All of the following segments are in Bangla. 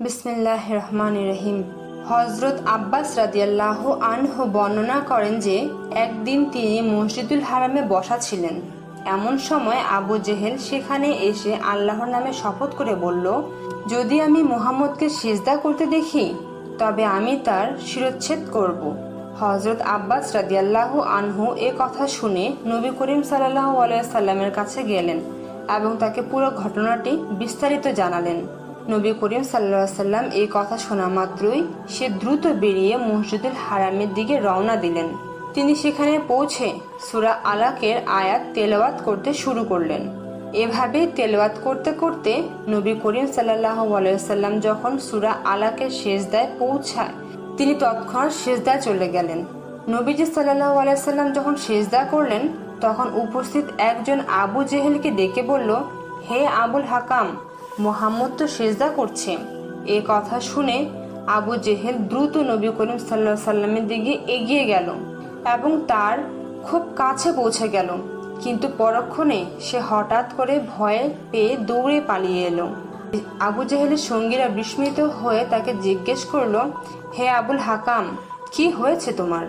বিসমিল্লাহ রহমান রহিম হজরত আব্বাস রাদিয়াল্লাহ আনহ বর্ণনা করেন যে, একদিন তিনি মসজিদুল হারামে বসা ছিলেন। এমন সময় আবু জেহেল সেখানে এসে আল্লাহর নামে শপথ করে বলল, যদি আমি মুহাম্মদকে সিজদা করতে দেখি, তবে আমি তার শিরচ্ছেদ করব। হজরত আব্বাস রাদিয়াল্লাহ আনহু এ কথা শুনে নবী করিম সাল্লাহ আলাইসাল্লামের কাছে গেলেন এবং তাকে পুরো ঘটনাটি বিস্তারিত জানালেন। নবী করিম সাল্লা সাল্লাম এই কথা শোনা মাত্রই সে দ্রুত বেরিয়ে মসজিদুল হারামের দিকে রওনা দিলেন। তিনি সেখানে পৌঁছে সুরা আলাকের আয়াত তেলাওয়াত করতে শুরু করলেন। এভাবে তেলাওয়াত করতে করতে নবী করিম সাল্লাহ আলাইসাল্লাম যখন সুরা আলাকের শেষদায় পৌঁছায়, তিনি তৎক্ষণাৎ শেষদায় চলে গেলেন। নবীজি সাল্লাহ আলাইসাল্লাম যখন শেষদা করলেন, তখন উপস্থিত একজন আবু জেহেলকে ডেকে বলল, হে আবুল হাকাম মোহাম্মদ তো সেজদা করছে। এ কথা শুনে আবু জেহেল দ্রুত নবী করিম সাল্লা সাল্লামের দিকে এগিয়ে গেল এবং তার খুব কাছে পৌঁছে গেল। কিন্তু পরক্ষণে সে হঠাৎ করে ভয়ে পেয়ে দৌড়ে পালিয়ে এলো। আবু জেহেলের সঙ্গীরা বিস্মিত হয়ে তাকে জিজ্ঞেস করল, হে আবুল হাকাম, কি হয়েছে তোমার?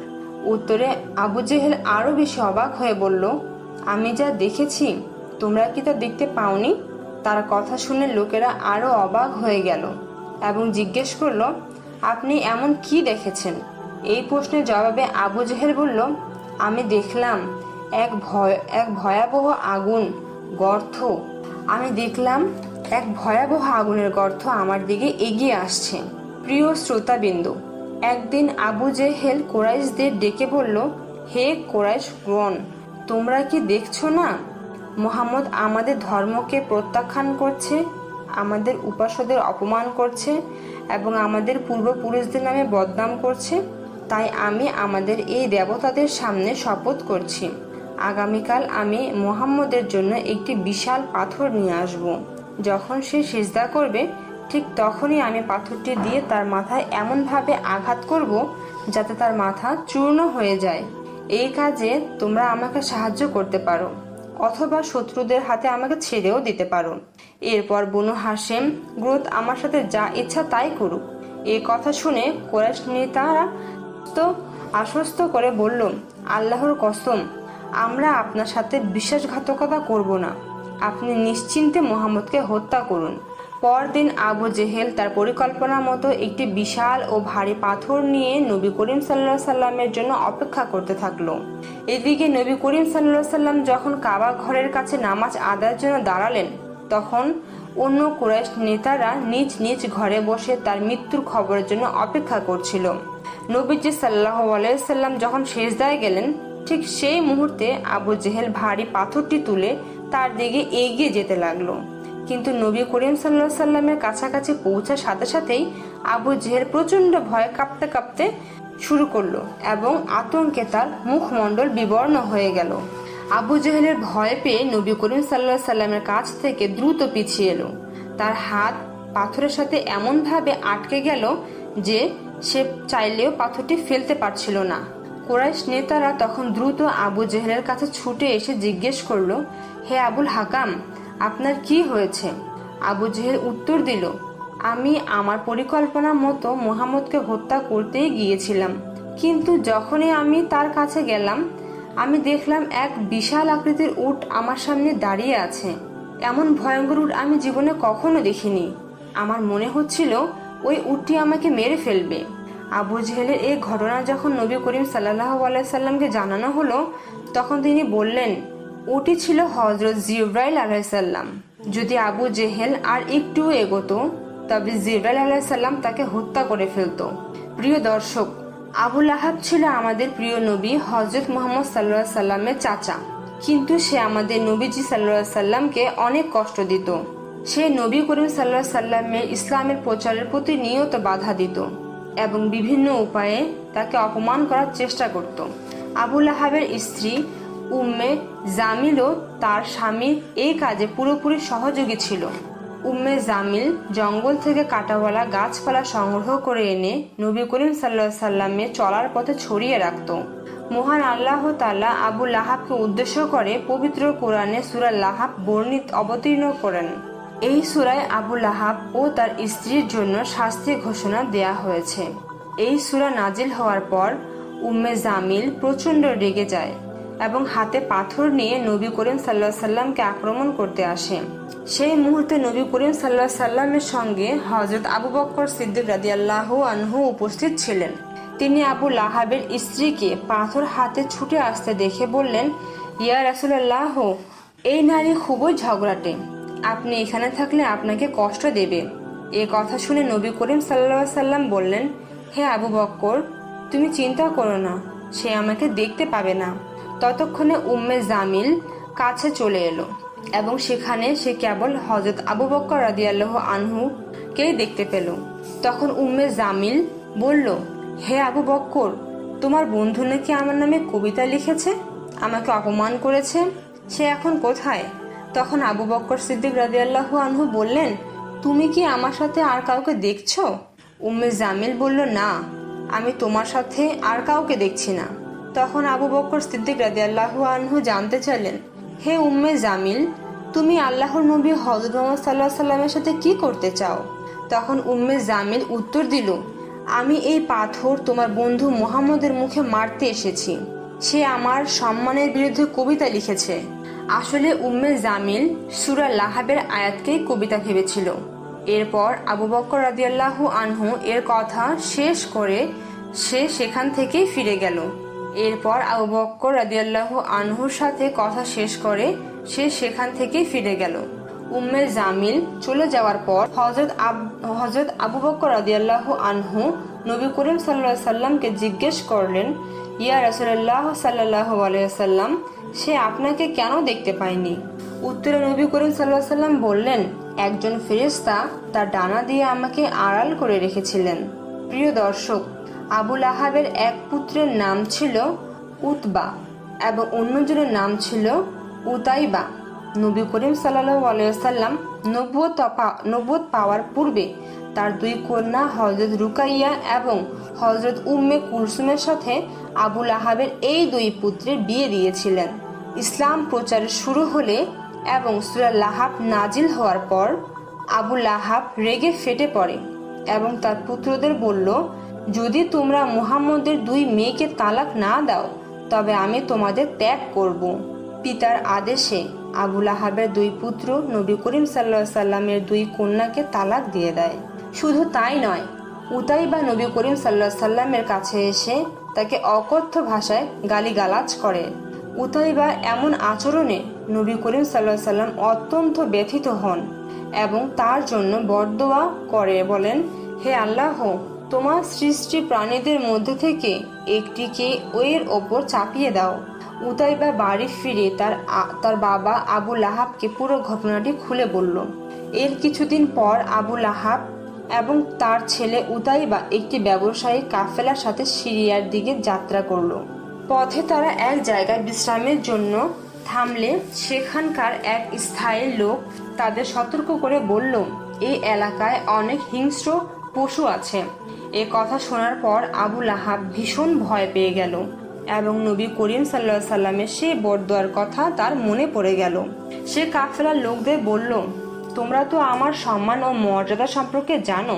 উত্তরে আবু জেহেল আরও বেশি অবাক হয়ে বলল, আমি যা দেখেছি, তোমরা কি তা দেখতে পাওনি? তার কথা শুনে লোকেরা আরও অবাক হয়ে গেল এবং জিজ্ঞেস করল, আপনি এমন কি দেখেছেন? এই প্রশ্নের জবাবে আবু জেহেল বলল, আমি দেখলাম এক ভয়, এক ভয়াবহ আগুন, গর্ত। আমি দেখলাম এক ভয়াবহ আগুনের গর্ত আমার দিকে এগিয়ে আসছে। প্রিয় শ্রোতাবিন্দু, একদিন আবু জেহেল কোরাইশদের ডেকে বলল, হে কোরাইশ গ্রন তোমরা কি দেখছ না? মোহাম্মদ আমাদের ধর্মকে প্রত্যাখ্যান করছে, আমাদের উপাসদের অপমান করছে এবং আমাদের পূর্বপুরুষদের নামে বদনাম করছে, তাই আমি আমাদের এই দেবতাদের সামনে শপথ করছি। আগামীকাল আমি মোহাম্মদের জন্য একটি বিশাল পাথর নিয়ে আসব। যখন সে সিজদা করবে, ঠিক তখনই আমি পাথরটি দিয়ে তার মাথায় এমনভাবে আঘাত করব যাতে তার মাথা চূর্ণ হয়ে যায়। এই কাজে তোমরা আমাকে সাহায্য করতে পারো। অথবা শত্রুদের হাতে আমাকে ছেড়েও দিতে পারো। এরপর বনু হাসেম, গ্রোথ আমার সাথে যা ইচ্ছা তাই করুক। এ কথা শুনে কোরাইশ নেতারা তো আশ্বস্ত করে বলল, আল্লাহর কসম, আমরা আপনার সাথে বিশ্বাসঘাতকতা করব না। আপনি নিশ্চিন্তে মোহাম্মদকে হত্যা করুন। পরদিন আবু জেহেল তার পরিকল্পনা মতো একটি বিশাল ও ভারী পাথর নিয়ে নবী করিম সাল্লা সাল্লামের জন্য অপেক্ষা করতে থাকল। এদিকে নবী করিম সাল্লা সাল্লাম যখন কাবা ঘরের কাছে নামাজ আদায়ের জন্য দাঁড়ালেন, তখন অন্য কুরাইশ নেতারা নিজ নিজ ঘরে বসে তার মৃত্যুর খবরের জন্য অপেক্ষা করছিল। নবীজি সাল্লাহ আলাইসাল্লাম যখন শেষদায় গেলেন, ঠিক সেই মুহূর্তে আবু জেহেল ভারী পাথরটি তুলে তার দিকে এগিয়ে যেতে লাগল। কিন্তু নবী করিম সাল্লা সাল্লামের কাছাকাছি পৌঁছার সাথে সাথেই আবু জেহেল প্রচণ্ড ভয়ে কাঁপতে কাঁপতে শুরু করল এবং আতঙ্কে তার মুখমণ্ডল বিবর্ণ হয়ে গেল। আবু জেহেলের ভয় পেয়ে নবী করিম সাল্লা সাল্লামের কাছ থেকে দ্রুত পিছিয়ে এলো। তার হাত পাথরের সাথে এমনভাবে আটকে গেল যে সে চাইলেও পাথরটি ফেলতে পারছিল না। কোরাইশ নেতারা তখন দ্রুত আবু জেহেলের কাছে ছুটে এসে জিজ্ঞেস করল, হে আবুল হাকাম আপনার কি হয়েছে? আবু জেহেল উত্তর দিল, আমি আমার পরিকল্পনা মতো মোহাম্মদকে হত্যা করতেই গিয়েছিলাম। কিন্তু যখনই আমি তার কাছে গেলাম, আমি দেখলাম এক বিশাল আকৃতির উট আমার সামনে দাঁড়িয়ে আছে। এমন ভয়ঙ্কর উট আমি জীবনে কখনো দেখিনি। আমার মনে হচ্ছিল ওই উটটি আমাকে মেরে ফেলবে। আবু জেহেলের এই ঘটনা যখন নবী করিম সাল্লাহ আলাইসাল্লামকে জানানো হলো, তখন তিনি বললেন ওটি ছিল হজরত জিব্রাইল আলাইসাল্লাম যদি আবু জেহেল আর একটু এগোতো, তবে জিব্রাইল আলাইসাল্লাম তাকে হত্যা করে ফেলতো। প্রিয় দর্শক আবুল আহাব ছিল আমাদের প্রিয় নবী হজরত মোহাম্মদ সাল্লাহ সাল্লামের চাচা। কিন্তু সে আমাদের নবীজি সাল্লাহ সাল্লামকে অনেক কষ্ট দিত। সে নবী করিম সাল্লাহ সাল্লামের ইসলামের প্রচারের প্রতি নিয়ত বাধা দিত এবং বিভিন্ন উপায়ে তাকে অপমান করার চেষ্টা করত। আবুল আহাবের স্ত্রী উম্মে জামিলও তার স্বামীর এই কাজে পুরোপুরি সহযোগী ছিল। উম্মে জামিল জঙ্গল থেকে কাটাওয়ালা গাছপালা সংগ্রহ করে এনে নবী করিম সাল্লা সাল্লামে চলার পথে ছড়িয়ে রাখত। মহান আল্লাহ তাল্লাহ আবু লাহাবকে উদ্দেশ্য করে পবিত্র কোরআনে সুরা লাহাব বর্ণিত অবতীর্ণ করেন। এই সুরায় আবু লাহাব ও তার স্ত্রীর জন্য শাস্তি ঘোষণা দেয়া হয়েছে। এই সুরা নাজিল হওয়ার পর উম্মে জামিল প্রচণ্ড রেগে যায়। এবং হাতে পাথর নিয়ে নবী করিম সাল্লাহ সাল্লামকে আক্রমণ করতে আসে। সেই মুহূর্তে নবী করিম সাল্লাহ সাল্লামের সঙ্গে হজরত আবু বক্কর সিদ্দিক রাদিয়াল্লাহু আনহু উপস্থিত ছিলেন। তিনি আবু লাহাবের স্ত্রীকে পাথর হাতে ছুটে আসতে দেখে বললেন, ইয়া রাসুলাল্লাহ, এই নারী খুবই ঝগড়াটে। আপনি এখানে থাকলে আপনাকে কষ্ট দেবে। এ কথা শুনে নবী করিম সাল্লা সাল্লাম বললেন, হে আবু বক্কর তুমি চিন্তা করো না, সে আমাকে দেখতে পাবে না। ততক্ষণে উম্মে জামিল কাছে চলে এলো এবং সেখানে সে কেবল হজরত আবু বক্কর রাদিয়াল্লাহ আনহুকেই দেখতে পেল। তখন উম্মে জামিল বলল, হে আবু বক্কর তোমার বন্ধু নাকি আমার নামে কবিতা লিখেছে? আমাকে অপমান করেছে? সে এখন কোথায়? তখন আবু বক্কর সিদ্দিক রাদিয়াল্লাহু আনহু বললেন, তুমি কি আমার সাথে আর কাউকে দেখছ? উম্মে জামিল বলল, না, আমি তোমার সাথে আর কাউকে দেখছি না। তখন আবু বক্কর সিদ্দিক রাজি রাদিয়াল্লাহু আনহু জানতে চাইলেন, হে উম্মে জামিল, তুমি আল্লাহর নবী হজরত মোহাম্মদ সাল্লাহ সাল্লামের সাথে কি করতে চাও? তখন উম্মে জামিল উত্তর দিল, আমি এই পাথর তোমার বন্ধু মোহাম্মদের মুখে মারতে এসেছি। সে আমার সম্মানের বিরুদ্ধে কবিতা লিখেছে। আসলে উম্মে জামিল সুরা লাহাবের আয়াতকেই কবিতা ভেবেছিল। এরপর আবু বক্কর রাদিয়াল্লাহু আনহু এর কথা শেষ করে সে সেখান থেকেই ফিরে গেল। এরপর আবু বক্কর রাদিয়াল্লাহু আনহুর সাথে কথা শেষ করে সে সেখান থেকেই ফিরে গেল। উম্মে জামিল চলে যাওয়ার পর হজরত আব হজরত আবু বক্কর রাদিয়াল্লাহু আনহু নবী করিম সাল্লাহ সাল্লামকে জিজ্ঞেস করলেন, ইয়া রসুল্লাহ সাল্লাহ আলাইসাল্লাম সে আপনাকে কেন দেখতে পায়নি? উত্তরে নবী করিম সাল্লাহ সাল্লাম বললেন, একজন ফেরেস্তা তার ডানা দিয়ে আমাকে আড়াল করে রেখেছিলেন। প্রিয় দর্শক আবুল আহাবের এক পুত্রের নাম ছিল উতবা এবং অন্যজনের নাম ছিল উতাইবা। নবী করিম সাল্লাহ আলাইসাল্লাম নব্বত নব্বত পাওয়ার পূর্বে তার দুই কন্যা হজরত রুকাইয়া এবং হজরত উম্মে কুলসুমের সাথে আবুল আহাবের এই দুই পুত্রের বিয়ে দিয়েছিলেন। ইসলাম প্রচার শুরু হলে এবং সুরা লাহাব নাজিল হওয়ার পর আবু লাহাব রেগে ফেটে পড়ে এবং তার পুত্রদের বলল যদি তোমরা মুহাম্মদের দুই মেয়েকে তালাক না দাও, তবে আমি তোমাদের ত্যাগ করব। পিতার আদেশে আবুল আহাবের দুই পুত্র নবী করিম সাল্লা সাল্লামের দুই কন্যাকে তালাক দিয়ে দেয়। শুধু তাই নয় উতাই বা নবী করিম সাল্লা সাল্লামের কাছে এসে তাকে অকথ্য ভাষায় গালিগালাজ করে। উতাইবা এমন আচরণে নবী করিম সাল্লাহ সাল্লাম অত্যন্ত ব্যথিত হন এবং তার জন্য বরদোয়া করে বলেন, হে আল্লাহ তোমার সৃষ্টি প্রাণীদের মধ্যে থেকে একটিকে ওয়ের ওপর চাপিয়ে দাও। উতাইবা বাড়ি ফিরে তার তার বাবা আবু লাহাবকে পুরো ঘটনাটি খুলে বলল। এর কিছুদিন পর আবু লাহাব এবং তার ছেলে উতাইবা একটি ব্যবসায়ী কাফেলার সাথে সিরিয়ার দিকে যাত্রা করল। পথে তারা এক জায়গায় বিশ্রামের জন্য থামলে সেখানকার এক স্থায়ী লোক তাদের সতর্ক করে বলল এই এলাকায় অনেক হিংস্র পশু আছে। এ কথা শোনার পর আবু লাহাব ভীষণ ভয় পেয়ে গেল এবং নবী করিম সাল্লা সাল্লামের সেই বরদোয়ার কথা তার মনে পড়ে গেল। সে কাফেলার লোকদের বলল, তোমরা তো আমার সম্মান ও মর্যাদা সম্পর্কে জানো।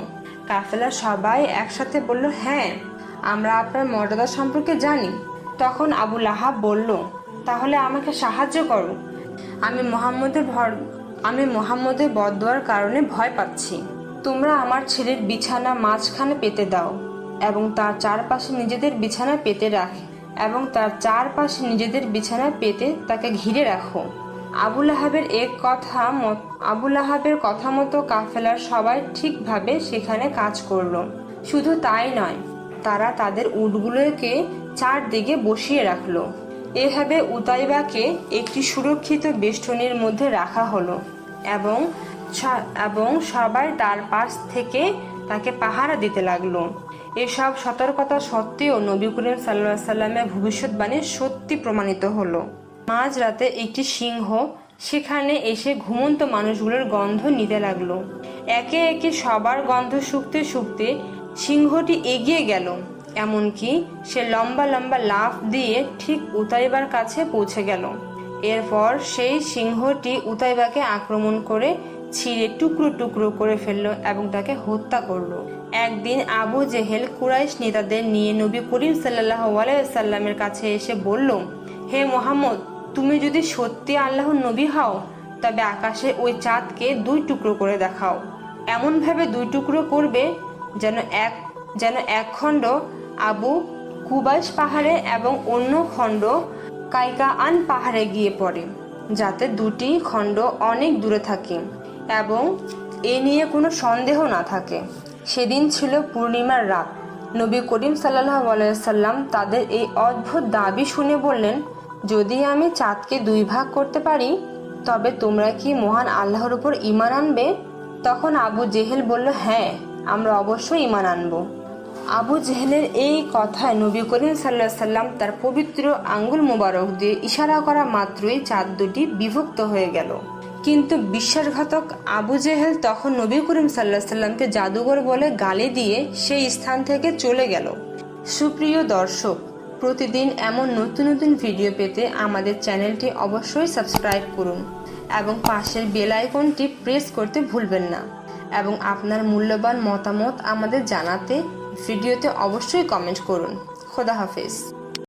কাফেলা সবাই একসাথে বলল হ্যাঁ আমরা আপনার মর্যাদা সম্পর্কে জানি। তখন আবু লাহাব বলল, তাহলে আমাকে সাহায্য করো। আমি মোহাম্মদের ভর, আমি মোহাম্মদের বদোয়ার কারণে ভয় পাচ্ছি। তোমরা আমার ছেলের বিছানা মাঝখানে পেতে দাও এবং তার চারপাশে নিজেদের বিছানা পেতে রাখে এবং তার চারপাশে নিজেদের বিছানা পেতে তাকে ঘিরে রাখো। আবুল আহাবের এক কথা আবুল আহাবের কথা মতো কাফেলার সবাই ঠিকভাবে সেখানে কাজ করল। শুধু তাই নয়, তারা তাদের উটগুলোকে চারদিকে বসিয়ে রাখল। এভাবে উতাইবাকে একটি সুরক্ষিত বেষ্টনীর মধ্যে রাখা হলো এবং এবং সবাই তার পাশ থেকে তাকে পাহারা দিতে লাগল। এসব সতর্কতা সত্ত্বেও নবী করিম সাল্লা সাল্লামের ভবিষ্যৎবাণী সত্যি প্রমাণিত হলো। মাঝরাতে একটি সিংহ সেখানে এসে ঘুমন্ত মানুষগুলোর গন্ধ নিতে লাগল। একে একে সবার গন্ধ শুকতে শুকতে সিংহটি এগিয়ে গেল, এমনকি সে লম্বা লম্বা লাফ দিয়ে ঠিক উতাইবার কাছে পৌঁছে গেল। এরপর সেই সিংহটি উতাইবাকে আক্রমণ করে ছিঁড়ে টুকরো টুকরো করে ফেলল এবং তাকে হত্যা করল। একদিন আবু জেহেল কুরাইশ নেতাদের নিয়ে নবী করিম সাল্লাহ আলাইসাল্লামের কাছে এসে বলল, হে মোহাম্মদ, তুমি যদি সত্যি আল্লাহর নবী হও, তবে আকাশে ওই চাঁদকে দুই টুকরো করে দেখাও। এমনভাবে দুই টুকরো করবে যেন এক যেন এক খণ্ড আবু কুবাইশ পাহাড়ে এবং অন্য খণ্ড কাইকা আন পাহাড়ে গিয়ে পড়ে, যাতে দুটি খণ্ড অনেক দূরে থাকে এবং এ নিয়ে কোনো সন্দেহ না থাকে। সেদিন ছিল পূর্ণিমার রাত। নবী করিম সাল্লাহ সাল্লাম তাদের এই অদ্ভুত দাবি শুনে বললেন, যদি আমি চাঁদকে দুই ভাগ করতে পারি, তবে তোমরা কি মহান আল্লাহর উপর ইমান আনবে? তখন আবু জেহেল বলল হ্যাঁ আমরা অবশ্যই ইমান আনব। আবু জেহেলের এই কথায় নবী করিম সাল্লাহ সাল্লাম তার পবিত্র আঙ্গুল মোবারক দিয়ে ইশারা করা মাত্রই চাঁদ দুটি বিভক্ত হয়ে গেল। কিন্তু বিশ্বাসঘাতক আবু জেহেল তখন নবী করিম সাল্লাহ সাল্লামকে জাদুঘর বলে গালি দিয়ে সেই স্থান থেকে চলে গেল। সুপ্রিয় দর্শক, প্রতিদিন এমন নতুন নতুন ভিডিও পেতে আমাদের চ্যানেলটি অবশ্যই সাবস্ক্রাইব করুন এবং পাশের বেল আইকনটি প্রেস করতে ভুলবেন না এবং আপনার মূল্যবান মতামত আমাদের জানাতে ভিডিওতে অবশ্যই কমেন্ট করুন। খোদা হাফেজ।